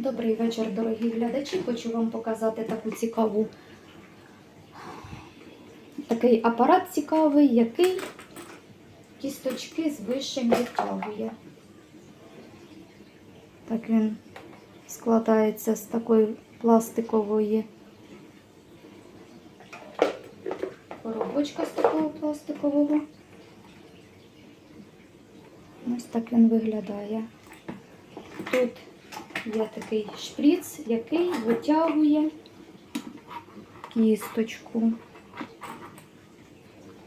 Добрий вечір, дорогі глядачі. Хочу вам показати таку цікаву такий апарат цікавий, який кісточки з вишень відтягує. Так він складається з такої пластикової коробочка з такого пластикового. Ось так він виглядає. Тут є такий шприц, який витягує кісточку.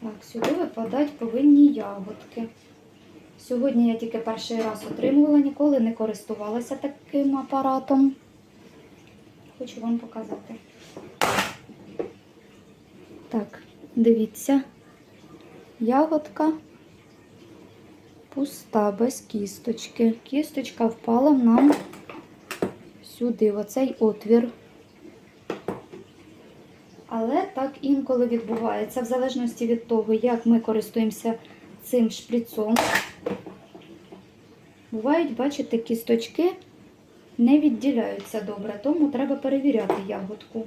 Так, сюди випадати повинні ягодки. Сьогодні я тільки перший раз отримувала, ніколи не користувалася таким апаратом. Хочу вам показати. Так, дивіться, ягодка пуста, без кісточки. Кісточка впала нам сюди, оцей отвір. Але так інколи відбувається, в залежності від того, як ми користуємося цим шприцом. Бувають, бачите, кісточки не відділяються добре, тому треба перевіряти ягодку.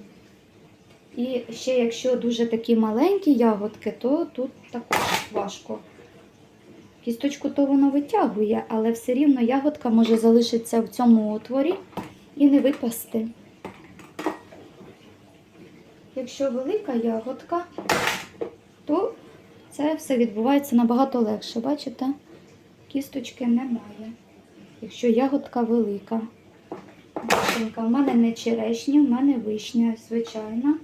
І ще якщо дуже такі маленькі ягодки, то тут також важко. Кісточку то воно витягує, але все рівно ягодка може залишитися в цьому отворі і не випасти. Якщо велика ягодка, то це все відбувається набагато легше. Бачите? Кісточки немає. Якщо ягодка велика. Вишенька. У мене не черешня, в мене вишня, звичайна.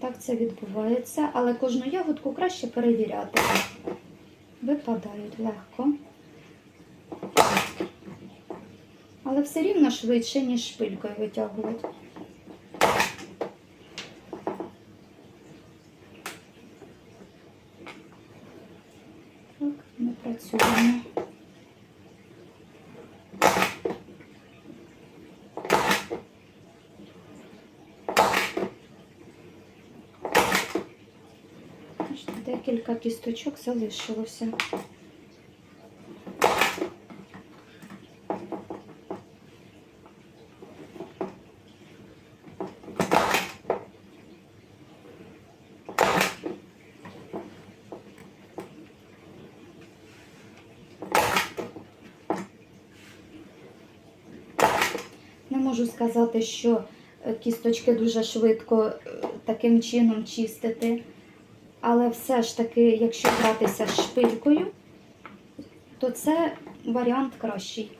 Так це відбувається, але кожну ягодку краще перевіряти. Випадають легко. Але все рівно швидше, ніж шпилькою витягувати. Так, ми працюємо. Аж тут Декілька кісточок залишилося. Не можу сказати, що е, кісточки дуже швидко е, таким чином чистити. Але все ж таки, якщо братися шпилькою, то це варіант кращий.